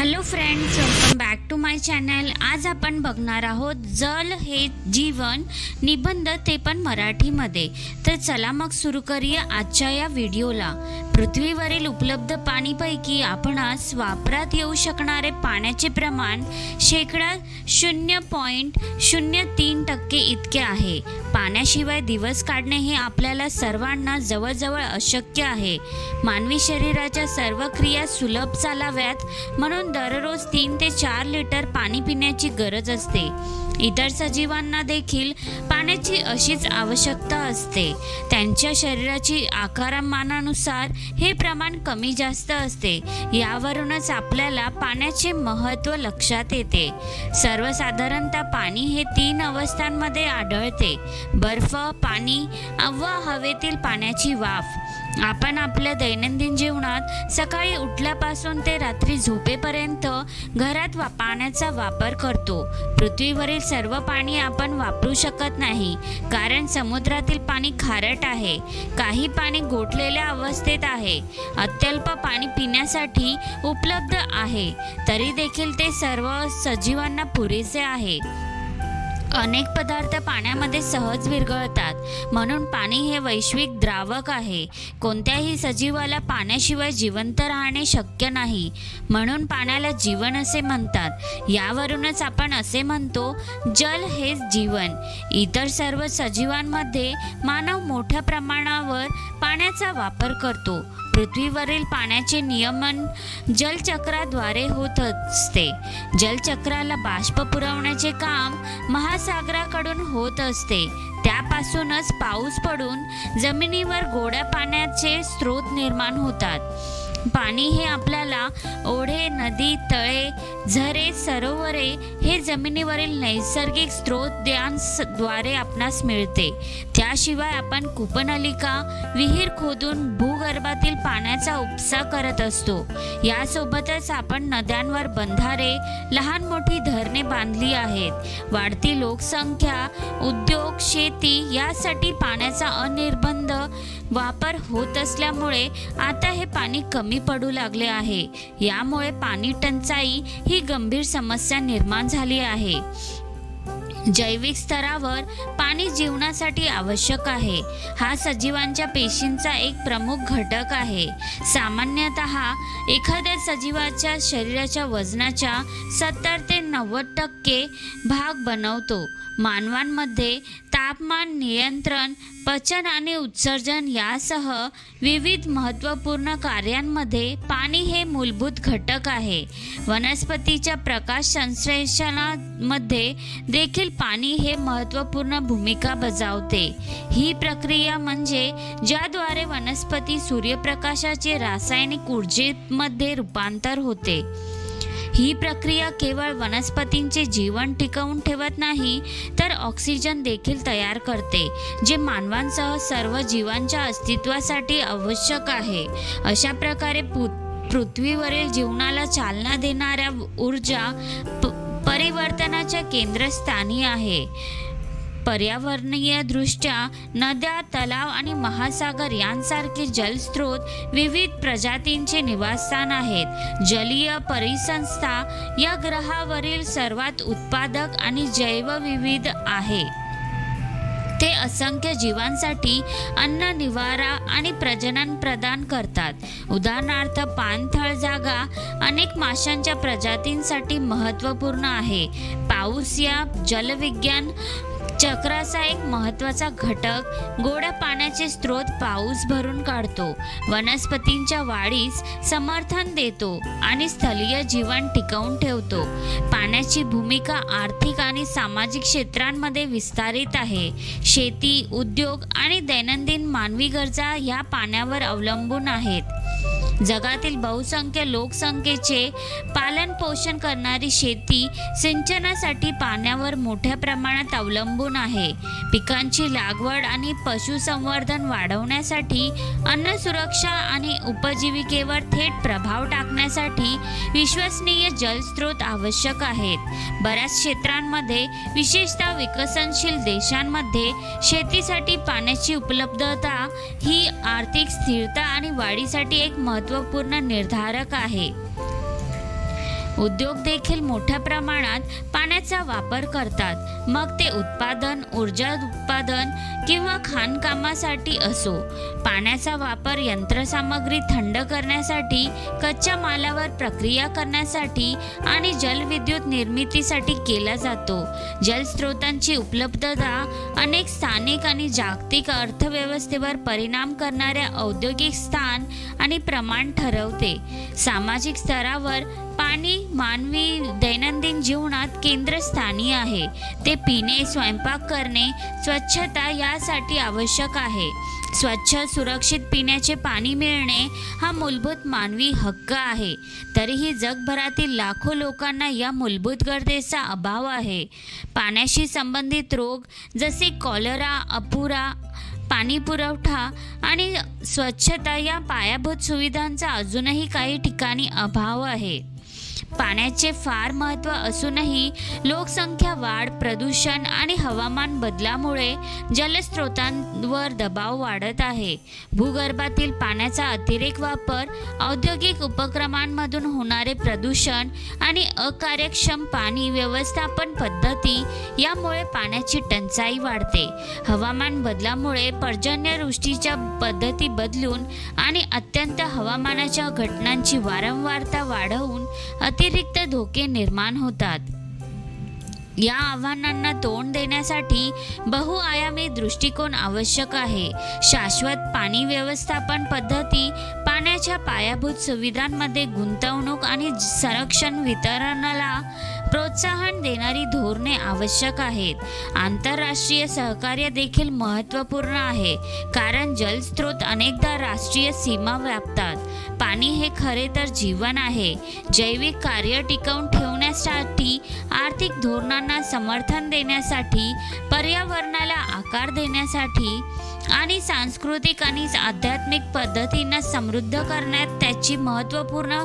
Hello friends welcome back to my channel आज आपण बघणार आहोत जल हे जीवन निबंध ते पण मराठीमध्ये. तर चला मग सुरू करूया आजच्या या व्हिडिओला. पृथ्वीवरील उपलब्ध पाणीपैकी आपण आज वापरात येऊ शकणारे पाण्याचे प्रमाण शेकडा शून्य पॉईंट शून्य तीन टक्के इतके आहे. पाण्याशिवाय दिवस काढणे हे आपल्याला सर्वांना जवळजवळ अशक्य आहे. मानवी शरीराच्या सर्व क्रिया सुलभ चालाव्यात म्हणून दररोज तीन ते चार लिटर पाणी पिण्याची गरज असते. इतर सजीवांना देखील पाण्याची अशीच आवश्यकता असते. त्यांच्या शरीराची आकारमानानुसार हे प्रमाण कमी जास्त असते. यावरूनच आपल्याला पाण्याचे महत्त्व लक्षात येते. सर्वसाधारणतः पाणी हे तीन अवस्थांमध्ये आढळते. बर्फ पाणी व हवेतील पाण्याची वाफ. आपण आपल्या दैनंदिन जीवनात सकाळी उठल्यापासून ते रात्री झोपेपर्यंत घरात वा पाण्याचा वापर करतो. पृथ्वीवरील सर्व पाणी आपण वापरू शकत नाही कारण समुद्रातील पाणी खारट आहे. काही पाणी गोठलेल्या अवस्थेत आहे. अत्यल्प पाणी पिण्यासाठी उपलब्ध आहे. तरी देखील ते सर्व सजीवांना पुरेसे आहे. अनेक पदार्थ पाण्यामध्ये सहज विरघळतात. म्हणून पाणी हे वैश्विक द्रावक आहे. कोणत्याही सजीवाला पाण्याशिवाय जिवंत राहणे शक्य नाही. म्हणून पाण्याला जीवन असे म्हणतात. यावरूनच आपण असे म्हणतो जल हेच जीवन. इतर सर्व सजीवांमध्ये मानव मोठ्या प्रमाणावर पाण्याचा वापर करतो. पृथ्वीवरील पाण्याचे नियमन जलचक्राद्वारे होत असते. जलचक्राला बाष्प पुरवण्याचे काम महासागराकडून होत असते. त्यापासूनच पाऊस पडून जमिनीवर गोड्या पाण्याचे स्रोत निर्माण होतात. पाणी हे आपल्याला ओढे नदी तळे झरे सरोवरे हे जमिनीवरील नैसर्गिक स्रोत द्वारे आपणास मिळते. याशिवाय आपण कुपनलिका विहीर खोदून भूगर्भातील पाण्याचा उपसा करत असतो. यासोबतच आपण नद्यांवर बंधारे लहान मोठी धरणे बांधली आहेत. वाढती लोकसंख्या उद्योग शेती यासाठी पाण्याचा अनिर्बंध वापर होत असल्यामुळे आता हे पाणी कमी पडू लागले आहे. यामुळे पाणी टंचाई ही गंभीर समस्या निर्माण झाली आहे. जैविक स्तरावर पाणी जीवनासाठी आवश्यक आहे. हा सजीवांच्या पेशींचा एक प्रमुख घटक आहे. सामान्यतः एखाद्या सजीवाच्या शरीराच्या वजनाच्या सत्तर ते नव्वद टक्के भाग बनवतो. मानवांमध्ये तापमान नियंत्रण पचन आणि उत्सर्जन यासह विविध महत्त्वपूर्ण कार्यांमध्ये पाणी हे मूलभूत घटक आहे. वनस्पतीच्या प्रकाश संश्लेषणामध्ये देखील पाणी हे महत्त्वपूर्ण भूमिका बजावते. ही प्रक्रिया म्हणजे ज्याद्वारे वनस्पती सूर्यप्रकाशाचे रासायनिक ऊर्जेमध्ये रूपांतर होते. ही प्रक्रिया केवळ वनस्पतींचे जीवन टिकवून ठेवत नाही तर ऑक्सिजन देखील तयार करते जे मानवांसह सर्व जीवांच्या अस्तित्वासाठी आवश्यक आहे. अशा प्रकारे पृथ्वीवरील जीवनाला चालना देणाऱ्या ऊर्जा परिवर्तनाच्या केंद्रस्थानी आहे. पर्यावरणीय दृष्ट्या नद्या तलाव आणि महासागर यांसारखे जलस्रोत विविध प्रजातींचे निवासस्थान आहेत. जलीय परिसंस्था या ग्रहावरील सर्वात उत्पादक आणि जैवविविध आहे. ते असंख्य जीवांसाठी अन्न निवारा आणि प्रजनन प्रदान करतात. उदाहरणार्थ पाणथळ जागा अनेक माशांच्या प्रजातींसाठी महत्त्वपूर्ण आहे. पाऊस या जलविज्ञान चक्राचा एक महत्त्वाचा घटक गोड्या पाण्याचे स्रोत पाऊस भरून काढतो. वनस्पतींच्या वाढीस समर्थन देतो आणि स्थलीय जीवन टिकवून ठेवतो. पाण्याची भूमिका आर्थिक आणि सामाजिक क्षेत्रांमध्ये विस्तारित आहे. शेती उद्योग आणि दैनंदिन मानवी गरजा ह्या पाण्यावर अवलंबून आहेत. जगातील बहुसंख्य लोकसंख्येचे पालन पोषण करणारी शेती सिंचनासाठी पाण्यावर मोठ्या प्रमाणात अवलंबून आहे. पिकांची लागवड आणि पशुसंवर्धन वाढवण्यासाठी अन्न सुरक्षा आणि उपजीविकेवर थेट प्रभाव टाकण्यासाठी विश्वसनीय जलस्रोत आवश्यक आहेत. बऱ्याच क्षेत्रांमध्ये विशेषतः विकसनशील देशांमध्ये शेतीसाठी पाण्याची उपलब्धता ही आर्थिक स्थिरता आणि वाढीसाठी एक महत्त्व महत्त्वपूर्ण निर्धारक आहे. उद्योग देखील मोठ्या प्रमाणात पाण्याचा वापर करतात. मग ते उत्पादन ऊर्जा उत्पादन किंवा खाणकामासाठी असो. पाण्याचा वापर यंत्रसामग्री थंड करण्यासाठी कच्च्या मालावर प्रक्रिया करण्यासाठी आणि जलविद्युत निर्मितीसाठी केला जातो. जलस्रोतांची उपलब्धता अनेक स्थानिक आणि जागतिक अर्थव्यवस्थेवर परिणाम करणाऱ्या औद्योगिक स्थान आणि प्रमाण ठरवते. सामाजिक स्तरावर पाणी मानवी दैनंदिन जीवन जीवनात केंद्रस्थानी आहे. ते पिणे स्वयंपाक करणे स्वच्छता यासाठी आवश्यक आहे. स्वच्छ सुरक्षित पिण्याचे पाणी मिळणे हा मूलभूत मानवी हक्क आहे. तरीही जगभरातील लाखो लोकांना या मूलभूत गरजेचा अभाव आहे. पाण्याशी संबंधित रोग जसे कॉलरा अपुरा पाणी पुरवठा आणि स्वच्छता या पायाभूत सुविधांचा अजूनही काही ठिकाणी अभाव आहे. पाण्याचे फार महत्त्व असूनही लोकसंख्या वाढ प्रदूषण आणि हवामान बदलामुळे जलस्रोतांवर दबाव वाढत आहे. भूगर्भातील पाण्याचा अतिरेक वापर औद्योगिक उपक्रमांमधून होणारे प्रदूषण आणि अकार्यक्षम पाणी व्यवस्थापन पद्धती यामुळे पाण्याची टंचाई वाढते. हवामान बदलामुळे पर्जन्यवृष्टीच्या पद्धती बदलून आणि अत्यंत हवामानाच्या घटनांची वारंवारता वाढवून अतिरिक्त धोके निर्माण होतात. या आव्हानांना तोंड देण्यासाठी बहुआयामी दृष्टिकोन आवश्यक आहे. शाश्वत पाणी व्यवस्थापन पद्धती पाण्याच्या पायाभूत सुविधांमध्ये गुंतवणूक आणि संरक्षण वितरणाला प्रोत्साहन देणारी धोरणे आवश्यक आहेत. आंतरराष्ट्रीय सहकार्य देखील महत्त्वपूर्ण आहे कारण जलस्रोत अनेकदा राष्ट्रीय सीमा व्यापतात. पाणी हे खरे तर जीवन आहे. जैविक कार्य टिकवून ठेवण्यासाठी आर्थिक धोरणांना समर्थन देण्यासाठी पर्यावरणाला आकार देण्यासाठी आणि सांस्कृतिक आणि आध्यात्मिक पद्धतींना समृद्ध करण्यात त्याची महत्त्वपूर्ण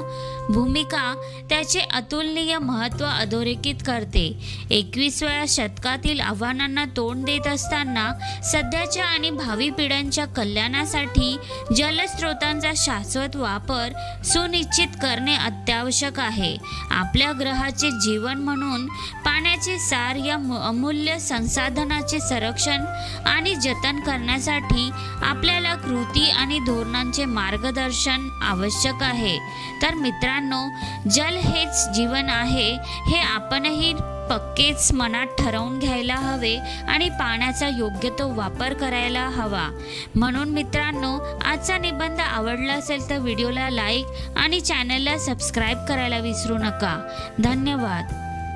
भूमिका त्याचे अतुलनीय महत्त्व अधोरेखित करते. एकवीसव्या शतकातील आव्हानांना तोंड देत असताना सध्याच्या आणि भावी पिढ्यांच्या कल्याणासाठी जलस्रोतांचा शाश्वत वापर सुनिश्चित करणे अत्यावश्यक आहे. आपल्या ग्रहाचे जीवन म्हणून पाण्याचे सार या अमूल्य संसाधनाचे संरक्षण आणि जतन करण्यासाठी आपल्याला कृती आणि धोरणांचे मार्गदर्शन आवश्यक आहे. तर मित्रांनो जल हेच जीवन आहे हे आपणही पक्केच मनात ठरवून घ्यायला हवे आणि पाण्याचा योग्य तो वापर करायला हवा. म्हणून मित्रांनो आजचा निबंध आवडला असेल तर व्हिडिओला लाईक आणि चॅनलला सबस्क्राईब करायला विसरू नका. धन्यवाद.